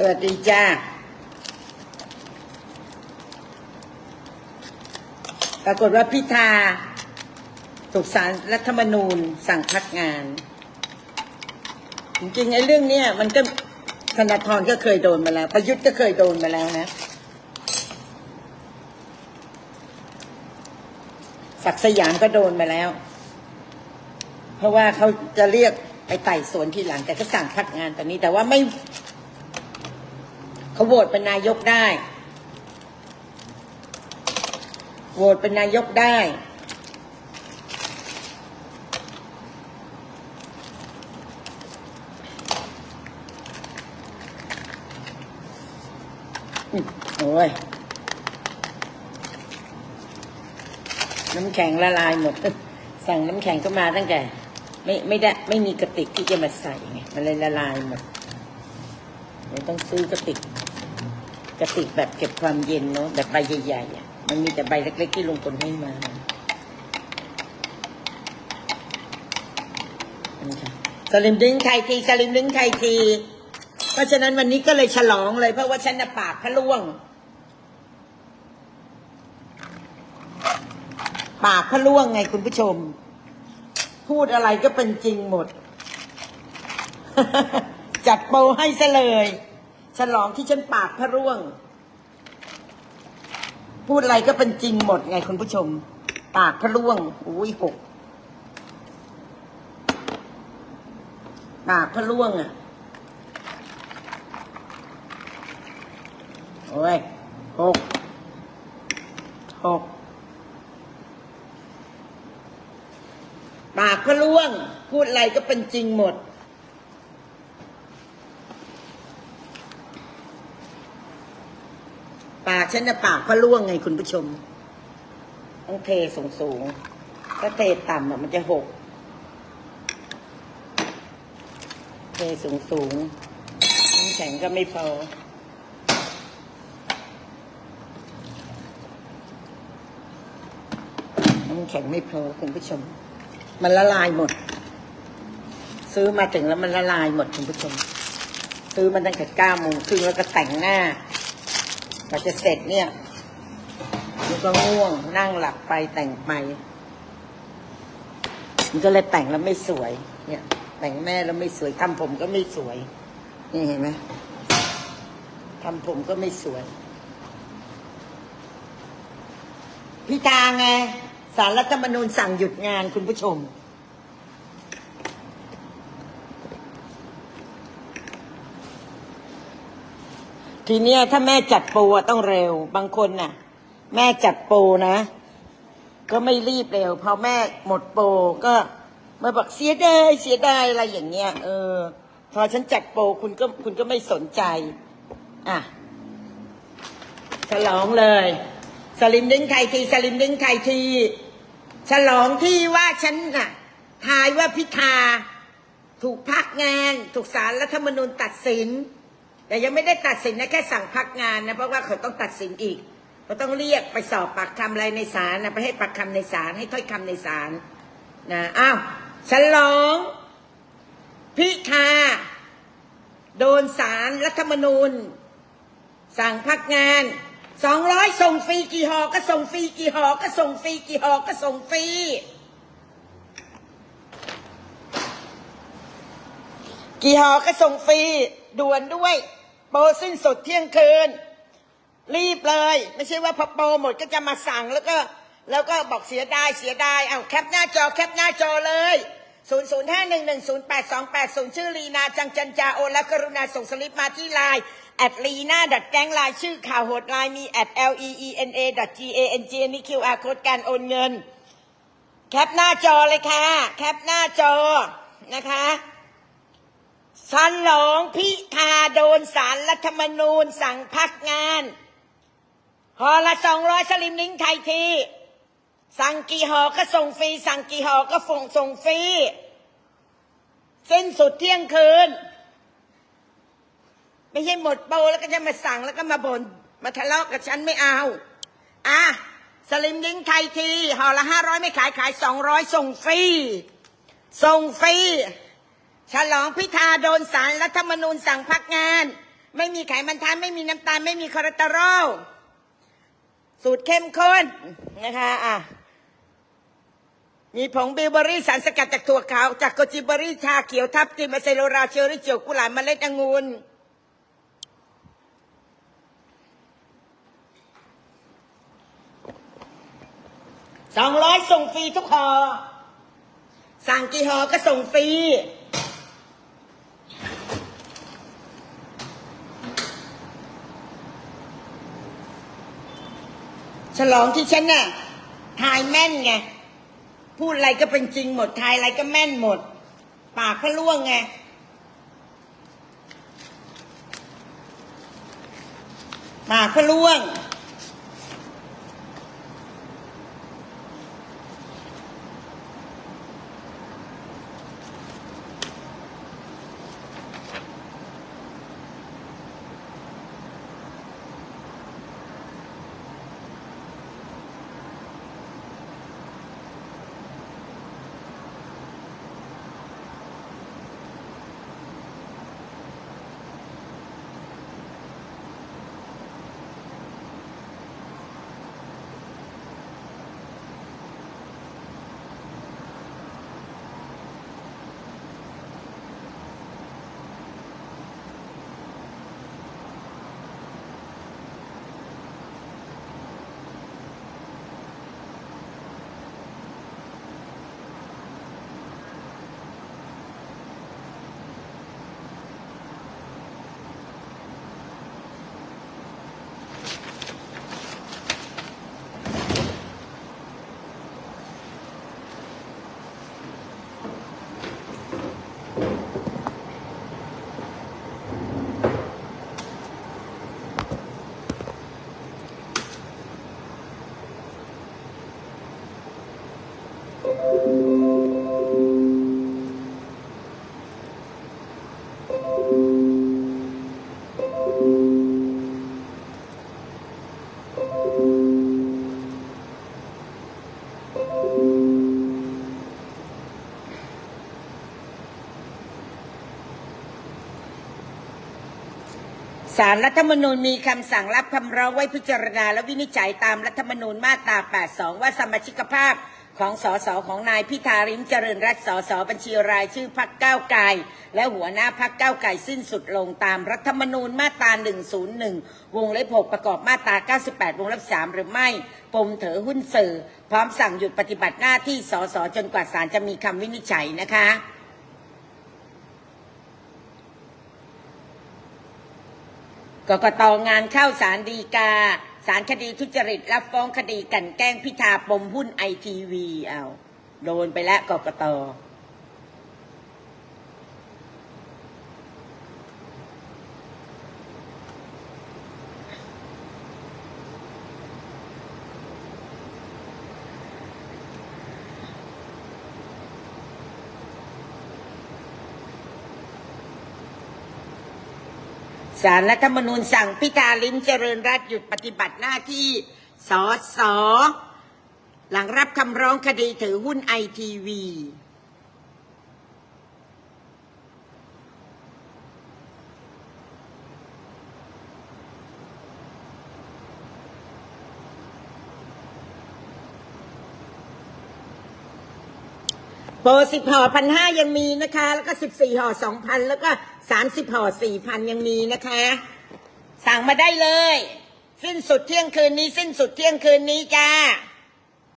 สวัสดีจ้า ปรากฏว่าพิธาถูกสารรัฐธรรมนูญสั่งพักงาน จริงๆไอ้เรื่องเนี้ยมันก็ธนาธรก็เคยโดนมาแล้ว ประยุทธ์ก็เคยโดนมาแล้วนะศักดิ์สยามก็โดนมาแล้ว เพราะว่าเขาจะเรียกไปไต่สวนทีหลังแต่ก็สั่งพักงานตอนนี้ แต่ว่าไม่ เขาโหวตเป็นนายกได้ โหวตเป็นนายกได้ โอ้ย น้ำแข็งละลายหมด สั่งน้ำแข็งก็มาตั้งแต่ ไม่ไม่ได้ไม่มีกระติกที่จะมาใส่ไง มันเลยละลายหมดเดี๋ยวต้องซื้อกระติก กระติกแบบเก็บความเย็นเนาะแบบใบใหญ่ๆอะมันมีแต่ใบเล็ก ๆ ที่ลุงพลให้มานี่ค่ะสลิมดึงไทยทีสลิมดึงไทยที เพราะฉะนั้นวันนี้ก็เลยฉลองเลยเพราะว่าฉันน่ะปากพะล่วง ปากพะล่วงไงคุณผู้ชม พูดอะไรก็เป็นจริงหมด จัดโปให้ซะเลย ฉลองที่ฉันปากพระร่วง พูดอะไรก็เป็นจริงหมดไงคุณผู้ชม ปากพระร่วงอุ้ยหกปากพระร่วงอะโอ้ยหกหกปากพระร่วง พูดอะไรก็เป็นจริงหมด ปาก ฉันนะปากพะล่วงไงคุณผู้ชมต้องเทสูงสูงถ้าเทต่ำอะมันจะหก เทสูงสูงน้ำแข็งก็ไม่พอ น้ำแข็งไม่พอคุณผู้ชม มันละลายหมด ซื้อมาถึงแล้วมันละลายหมดคุณผู้ชม ซื้อมาตั้งแต่เก้าโมงครึ่งแล้วก็แต่งหน้า กว่าจะเสร็จเนี่ยมันก็ง่วงนั่งหลับไปแต่งไป มันก็เลยแต่งแล้วไม่สวย เนี่ย แต่งแม่แล้วไม่สวยทำผมก็ไม่สวย นี่เห็นไหมทำผมก็ไม่สวยพิธาไงสารรัฐธรรมนูญสั่งหยุดงานคุณผู้ชม ทีเนี้ยถ้าแม่จัดโปรอะต้องเร็ว บางคนน่ะ แม่จัดโปรนะ ก็ไม่รีบเร็วพอแม่หมดโปรก็มาบอกเสียดายเสียดายอะไรอย่างเงี้ยเออ พอฉันจัดโปรคุณก็คุณก็ไม่สนใจ อะฉลองเลย สลิมดึงไทยทีสลิมดึงไทยที ฉลองที่ว่าฉันน่ะทายว่าพิธา ถูกพักงาน ถูกสารรัฐธรรมนูญตัดสิน แต่ยังไม่ได้ตัดสินนะแค่สั่งพักงานนะเพราะว่าเขาต้องตัดสินอีกเขาต้องเรียกไปสอบปากคำอะไรในศาลนะไปให้ปากคำในศาลให้ถ้อยคำในศาลนะอ้าวฉลองพิธาโดนสารรัฐธรรมนูญ สั่งพักงานสองร้อยส่งฟรีกี่หอก็ส่งฟรีกี่หอก็ส่งฟรีกี่หอก็ส่งฟรีกี่หอก็ส่งฟรีด่วนด้วย โปรสิ้นสุดเที่ยงคืน รีบเลย ไม่ใช่ว่าพอโปรหมดก็จะมาสั่งแล้วก็ แล้วก็บอกเสียดายเสียดายเอาแคปหน้าจอแคปหน้าจอเลย 0 0 5 1 1 0 8 2 8 0 ชื่อลีนาจังจันจาโอและกรุณาส่งสลิปมาที่ไลน์แอดลีนาดัดแก๊งไลน์ชื่อข่าวโหดไลน์มีแอด l e e n a g a n g นี่ QR โค้ดการโอนเงิน แคปหน้าจอเลยค่ะ แคปหน้าจอนะคะ ฉลองพิธาโดนสารรัฐธรรมนูญสั่งพักงานหอละสองร้อยสลิมลิงไทยที สั่งกี่หอก็ส่งฟรี สั่งกี่หอก็ฟงส่งฟรีสิ้นสุดเที่ยงคืน ไม่ใช่หมดโปรแล้วก็จะมาสั่งแล้วก็มาบน่นมาทะเลาะกับฉันไม่เอาอะสลิมลิงไทยทีห่อละห้าร้อยไม่ขายขายสองร้อยส่งฟรีส่งฟรี ฉลองพิธาโดนสารรัฐธรรมนูญสั่งพักงาน ไม่มีไขมันทานไม่มีน้ำตาล ไม่มีคอเลสเตอรอลสูตรเข้มข้นนะคะอะมีผงบิวเบอรี่สารสกัดจากถั่วขาว จากโกจิเบอรี่ชาเขียวทับทิมอะเซโลราเชอรี่เจียวกุหลาบเมล็ดองุ่นสองร้อยส่งฟรีทุกหอสั่งกี่หอก็ส่งฟรี ฉลองที่ฉันน่ะทายแม่นไง พูดอะไรก็เป็นจริงหมด ทายอะไรก็แม่นหมด ปากก็ล่วงไง ปากก็ล่วง สารรัฐธรรมนูญมีคำสั่งรับคำร้องไว้พิจารณาและวินิจฉัยตามรัฐธรรมนูญมาตรา 82 ว่าสมาชิกภาพของสสของนายพิธาริมเจริญรัตน์สสบัญชีรายชื่อพักก้าวไกลและหัวหน้าพักก้าวไกลสิ้นสุดลงตามรัฐธรรมนูญมาตรา 101 วงเล็บ 6 ประกอบมาตรา 98 วงเล็บ 3 หรือไม่ ปมเถอหุ้นสื่อ พร้อมสั่งหยุดปฏิบัติหน้าที่สสจนกว่าศาลจะมีคำวินิจฉัยนะคะ กกตงานเข้าสารดีกา สารคดีทุจริต รับฟ้องคดีกันแกล้งพิธาปมหุ้นไอทีวีเอาโดนไปแล้วกกต สารรัฐธรรมนูญสั่งพิธาลิ้มเจริญรัตหยุดปฏิบัติหน้าที่สอสอหลังรับคำร้องคดีถือหุ้นไอทีวีโปรสิบห่อพันห้ายังมีนะคะ แล้วก็สิบสี่ห่อสองพันแล้วก็ สามสิบห่อสี่พันยังมีนะคะ สั่งมาได้เลย สิ้นสุดเที่ยงคืนนี้ สิ้นสุดเที่ยงคืนนี้จ้า